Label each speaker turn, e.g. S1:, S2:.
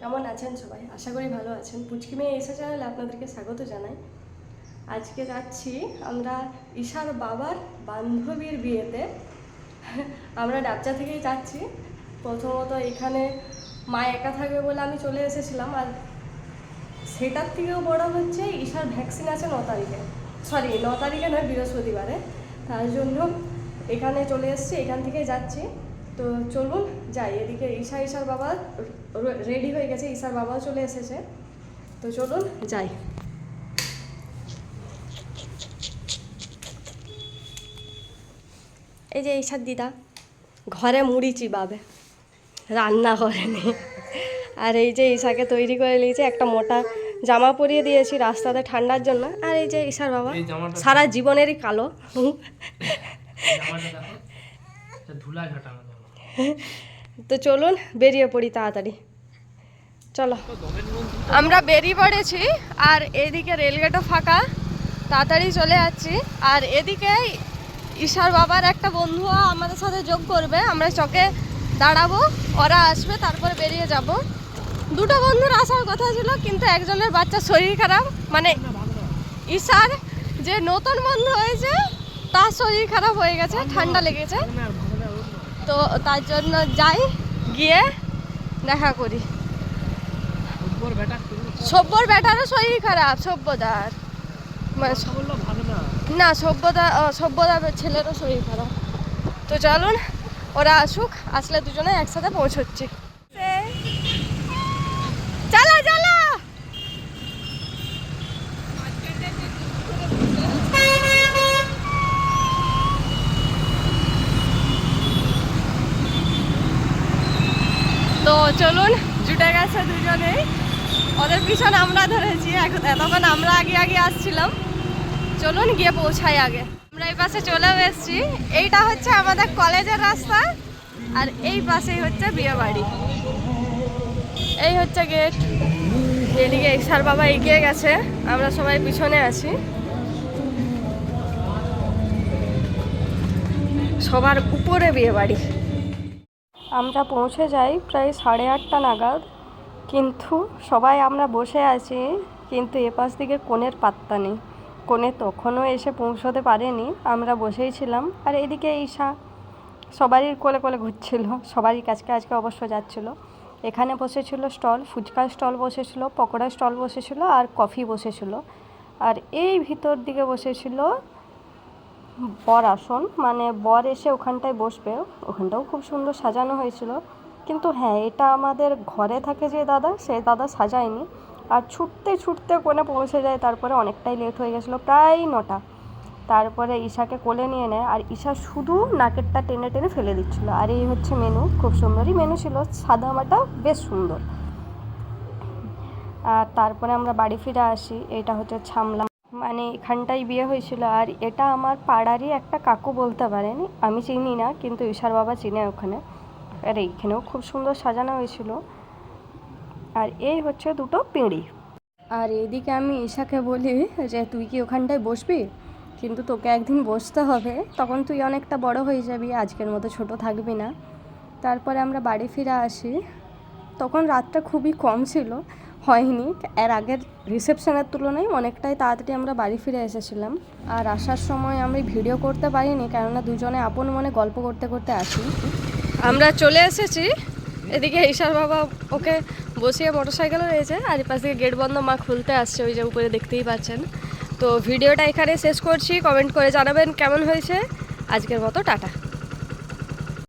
S1: কেমন আছেন সবাই? আশা করি ভালো আছেন। পুচকি মেয়ে এসে চ্যানেলে আপনাদেরকে স্বাগত জানাই। আজকে যাচ্ছি আমরা ঈশার বাবার বান্ধবীর বিয়েতে। আমরা ডাবচা থেকেই যাচ্ছি। প্রথমত এখানে মা একা থাকবে বলে আমি চলে এসেছিলাম। আর সেটার থেকেও বড় হচ্ছে ঈশার ভ্যাকসিন আছে ন তারিখে। সরি, ন তারিখে নয়, বৃহস্পতিবারে। তার জন্য এখানে চলে এসেছি, এখান থেকে যাচ্ছি। তো চলুন যাই এদিকে ঈশা ঈশার বাবা রেডি হয়ে গেছে ঈশার বাবাও চলে এসেছে। তো চলুন যাই। এই যে ঈশার দিদা ঘরে মুড়ি চিবাবে রান্না করেনি আর এই যে ঈশাকে তৈরি করে নিয়েছে একটা মোটা জামা পরিয়ে দিয়েছি রাস্তাতে ঠান্ডার জন্য। আর এই যে ঈশার বাবা সারা জীবনেরই কালো।
S2: ধুলা ঝাঁটানো
S1: তো চলুন, বেরিয়ে পড়ি তাড়াতাড়ি। চলো। আমরা বেরিয়ে পড়েছি, আর এদিকে রেলগেটও ফাঁকা। তাড়াতাড়ি চলে যাচ্ছি। আর এদিকে ঈশার বাবার একটা বন্ধু আমাদের সাথে যোগ করবে। আমরা চকে দাঁড়াবো, ওরা আসবে, তারপরে বেরিয়ে যাব। দুটো বন্ধুর আসার কথা ছিল, কিন্তু একজনের বাচ্চার শরীর খারাপ। মানে ঈশার যে নতুন বন্ধু হয়েছে, তার শরীর খারাপ হয়ে গেছে, ঠান্ডা লেগেছে। তো তার জন্য যাই গিয়ে দেখা করি। সভ্যর বেটারও শরীর খারাপ সভ্যতার মানে
S2: না?
S1: সভ্যতা সভ্যতার সভ্যদার ছেলেরও শরীর খারাপ। তো চলুন ওরা আসুক আসলে দুজনে একসাথে পৌঁছচ্ছি চলো চলো তো চলুন, জুটে গেছে দুজনেই। ওদের পিছনে আমরা ধরেছি, এখন এতক্ষণ আমরা আগে আগে আসছিলাম। চলুন গিয়ে পৌঁছাই আগে। আমরা এই পাশে চলেও এসেছি। এইটা হচ্ছে আমাদের কলেজের রাস্তা, আর এই পাশেই হচ্ছে বিয়ে বাড়ি এই হচ্ছে গেট। এদিকে ঈশার বাবা এগিয়ে গেছে। আমরা সবাই পিছনে আছি। সবার উপরে বিয়ে বাড়ি আমরা পৌঁছে যাই প্রায় সাড়ে আটটা নাগাদ। কিন্তু সবাই আমরা বসে আছি, কিন্তু এপাশ দিকে কোণের পাত্তা নেই। কোণে তখনও এসে পৌঁছতে পারেনি। আমরা বসেই ছিলাম। আর এদিকে ঈশা সবারই কোলে কোলে ঘুরছিল। সবারই কাছকে আজকে অবশ্য যাচ্ছিল। এখানে বসেছিল স্টল ফুচকার স্টল বসেছিল পকোড়ার স্টল বসেছিল, আর কফি বসেছিল। আর এই ভিতর দিকে বসেছিল বর আসন মানে বর এসে ওখানটায় বসবে। ওখানটাও খুব সুন্দর সাজানো হয়েছিল। কিন্তু হ্যাঁ এটা আমাদের ঘরে থাকে যে দাদা, সে দাদা সাজায়নি। আর ছুটতে ছুটতে কোণে পৌঁছে যায়, তারপরে অনেকটাই লেট হয়ে গেছিল, প্রায় নটা। তারপরে ঈশাকে কোলে নিয়ে নেয়, আর ঈশা শুধু নাকেরটা টেনে টেনে ফেলে দিচ্ছিল। আর এই হচ্ছে মেনু খুব সুন্দরই মেনু ছিল, সাদা মাটা বেশ সুন্দর। আর তারপরে আমরা বাড়ি ফিরে আসি, এটা হচ্ছে ছামলা মানে এখানটাই বিয়ে হয়েছিল। আর এটা আমার পাড়ারই একটা কাকু বলতে পারেন। আমি চিনি না, কিন্তু ঈশার বাবা চিনে ওখানে। আর এইখানেও খুব সুন্দর সাজানো হয়েছিল। আর এই হচ্ছে দুটো পিঁড়ি। আর এদিকে আমি ঈশাকে বলি যে, তুই কি ওখানটায় বসবি? কিন্তু তোকে একদিন বসতে হবে। তখন তুই অনেকটা বড় হয়ে যাবি। আজকের মতো ছোট থাকবি না। তারপরে আমরা বাড়ি ফিরে আসি। তখন রাতটা খুবই কম ছিল। হয়নি। এর আগের রিসেপশনের তুলনায় অনেকটাই তাড়াতাড়ি আমরা বাড়ি ফিরে এসেছিলাম। আর আসার সময় আমি ভিডিও করতে পারিনি, কেননা দুজনে আপন মনে গল্প করতে করতে আসি। আমরা চলে এসেছি। এদিকে ঈশার বাবা ওকে বসিয়ে মোটর সাইকেলও রয়েছে, আর এপাশ থেকে গেট বন্ধ, মা খুলতে আসছে, ওই যে উপরে দেখতেই পাচ্ছেন। তো ভিডিওটা এখানে শেষ করছি। কমেন্ট করে জানাবেন কেমন হয়েছে। আজকের মতো টাটা।